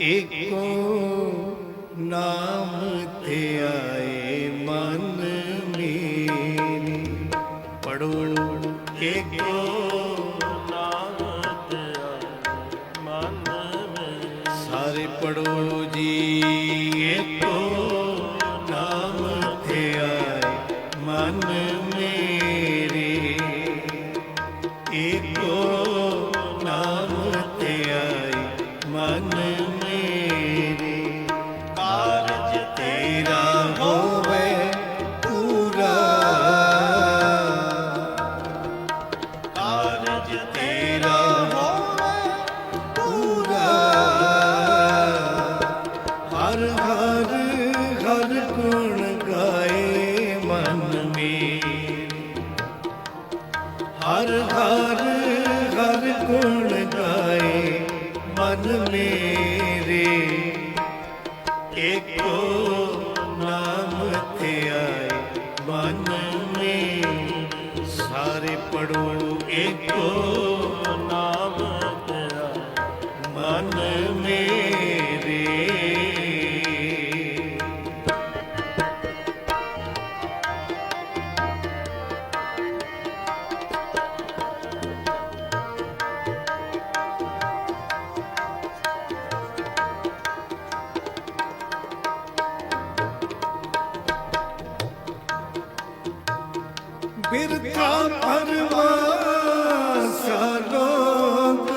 ਏਕੋ ਆਏ ਮਨ ਮੇਰੀ ਪੜੋ ਨਾਮ ਤੇਰਾ ਮਨ ਮੇਰੇ। ਬਿਰਥਾ ਪਰਵਾ ਸਲੋਕ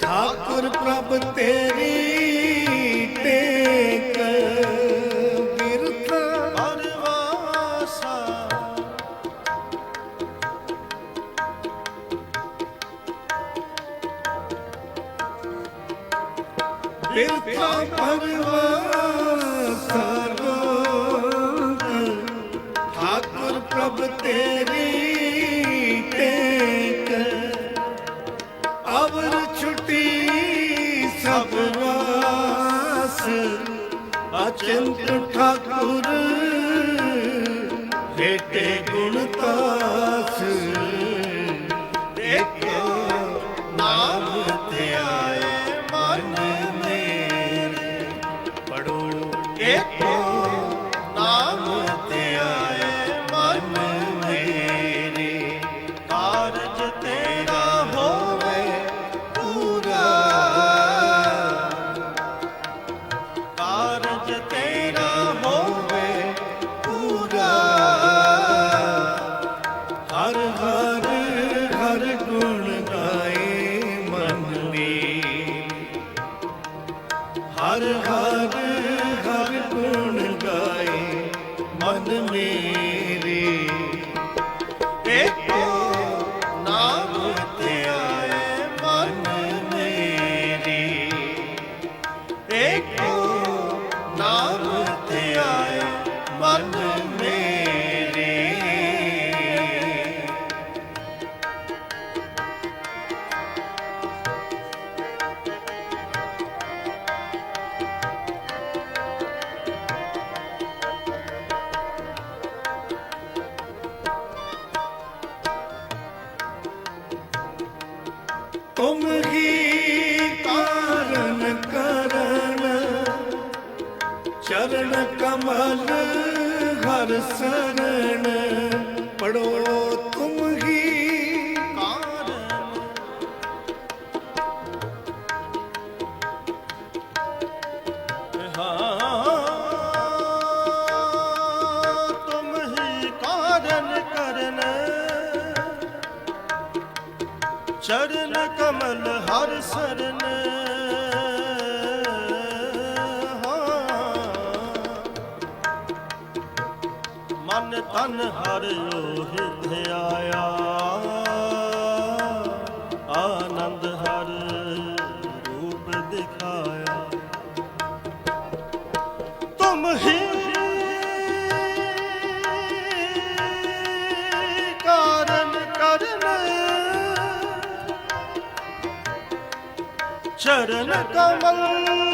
ਠਾਕੁਰ ਪ੍ਰਭ ਤੇਰੀ ਚਰਨ ਕਮਲ ਹਰ ਸ਼ਰਨ ਪੜੋ ਤਨ ਤਨ ਹਰ ਓਹਿ ਆਇਆ। ਆਨੰਦ ਹਰ ਰੂਪ ਦਿਖਾਇਆ। ਤੁਮ ਹੀ ਕਾਰਨ ਕਰਮ ਚਰਨ ਕਮਲ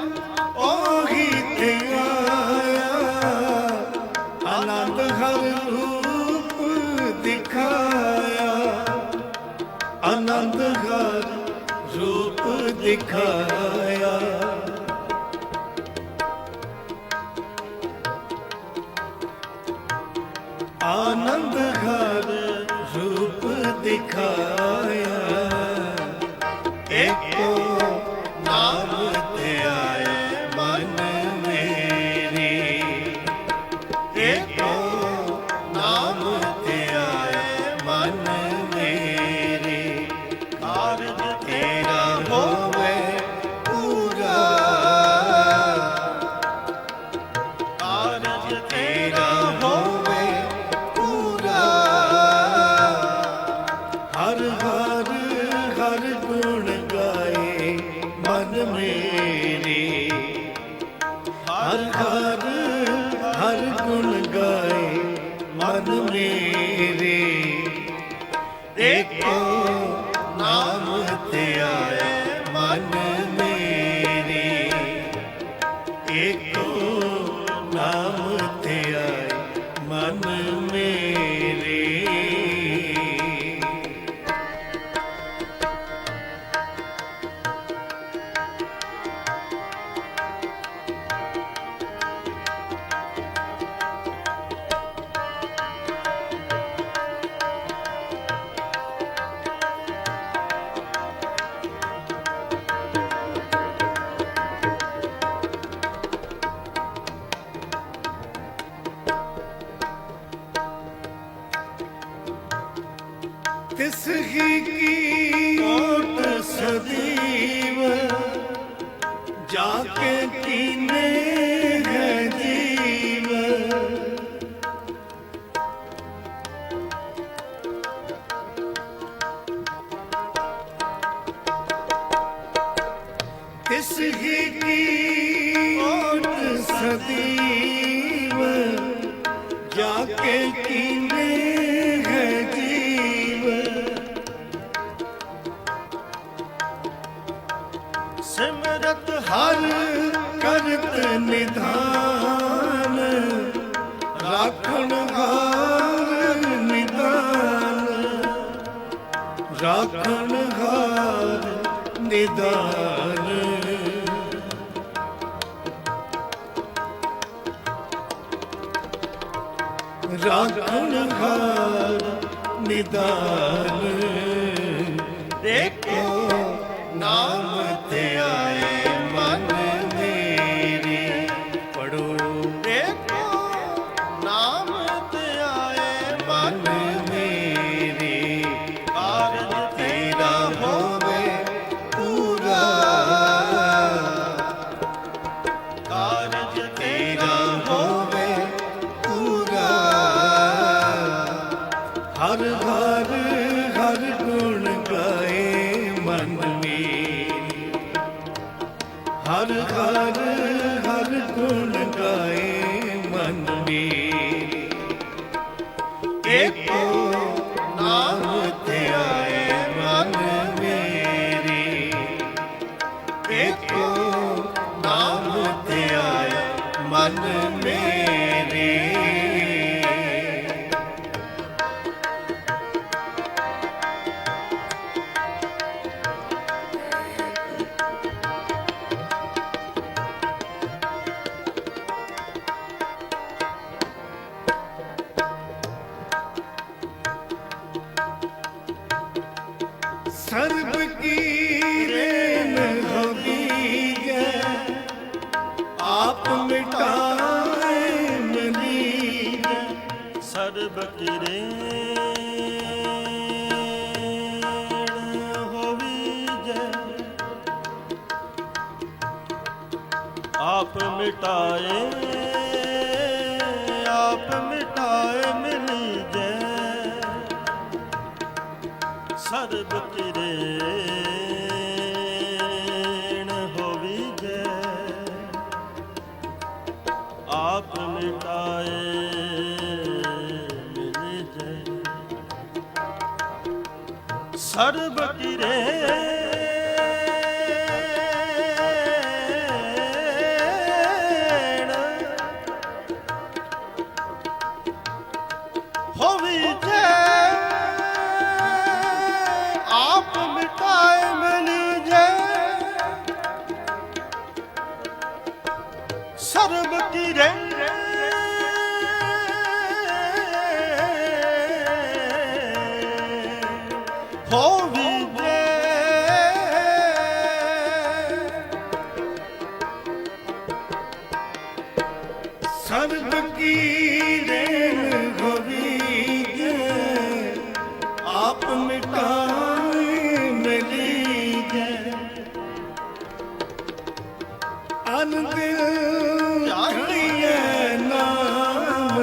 ਆਨੰਦ ਹਰ ਰੂਪ ਦਿਖਾਇਆ ਨਾਮ ਤਿਸ ਹੀ ਨਿਧਾਨ ਰਾਖਣ ਹਾਰ ਨਿਦਾਨ ਰਾਖਣ ਹਾਰ ਨਿਦਾਨ ਰਾਖਣ ਹਾਰ ਨਿਦਾਨ ਦੇਖੋ ਨਾਮ ਹਰ ਘਰ ਹਰ ਗੁਣ ਗਾਏ ਮਨ ਮੇਰੇ। ਹਰ ਘਰ ਹਰ ਗੁਣ ਗਾਏ ਮਨ ਮੇਰੇ। ਆਪ ਮਿਟਾਏ ਆਪ ਮਿਟਾਏ ਮਿਲੀ ਜੈ। ਸਰਬ ਕਿਰੇਣ ਹੋਵੀ ਜੈ। ਆਪ ਮਿਟਾਏ ਮਿਲੀ ਜੈ। ਸਰਬ ਕੀ ਰੇਣ ਗੋਬੀਜੈ। ਆਪ ਮਿਟਾਏ ਮਿਲੀ ਜੈ ਅਨ ਨਾਮ।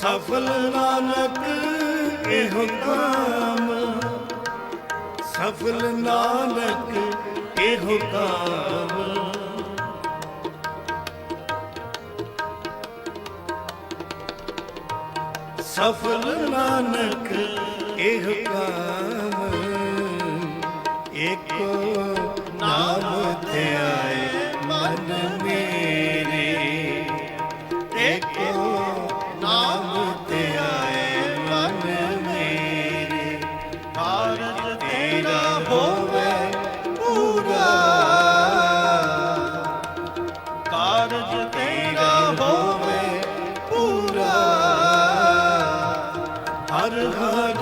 ਸਫਲ ਨਾਨਕ ਇਹੋ ਕਾਮ ਸਫਲ ਨਾਨਕ ਇਹੋ ਕਾਮ ਸਫਲ ਨਾਨਕ ਇਹ ਕਾਮ ਏਕੋ ਨਾਮ ਧਿਆਏ। ਹਰ ਹਰ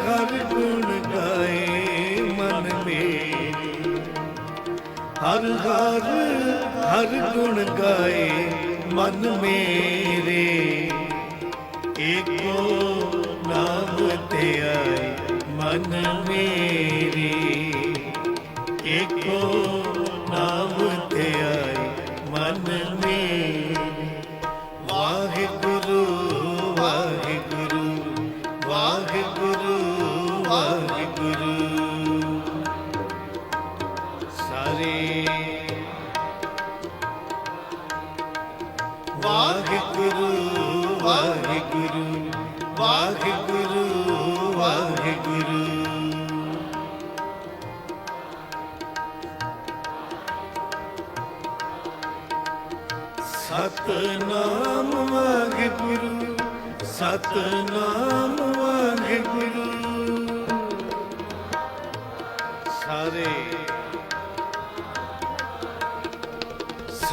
ਹਰ ਗੁਣ ਗਾਏ ਮਨ ਮੇਰੇ। ਹਰ ਹਰ ਹਰ ਗੁਣ ਗਾਏ ਮਨ ਮੇਰੇ। ਏਕੋ ਨਾਮ ਤੇ ਆਏ ਮਨ ਮੇਰੇ। ਵਾਹਿਗੁਰੂ ਵਾਹਿਗੁਰੂ। ਸਾਰੇ ਵਾਹਿਗੁਰੂ ਵਾਹਿਗੁਰੂ ਵਾਹਿਗੁਰੂ ਵਾਹਿਗੁਰੂ। ਸਤਨਾਮ ਵਾਹਿਗੁਰੂ ਸਤਨਾਮ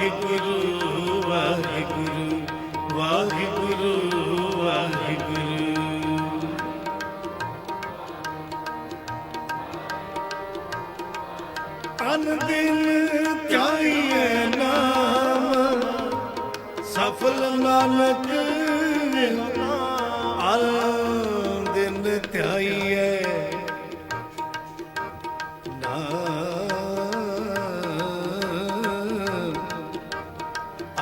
ਵਾਹਿਗੁਰੂ ਵਾਹਿਗੁਰੂ ਵਾਹਿਗੁਰੂ ਵਾਹਿਗੁਰੂ। ਅਨ ਦਿਨ ਧਿਆਈਏ ਨਾਮ ਸਫਲ ਨਾਨਕ ਅਨ ਦਿਨ ਧਿਆਈਏ ਨਾਮ।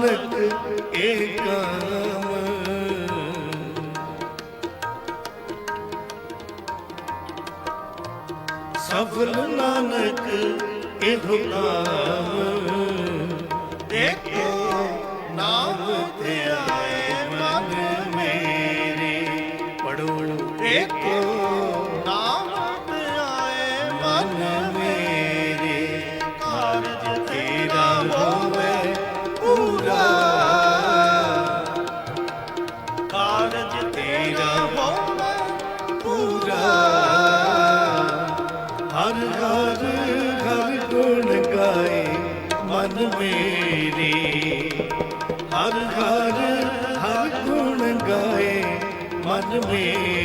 ਨਾਨਕ ਏ ਸਫਲ ਨਾਨਕ ਇਹ ਕਾਮ ਹਰ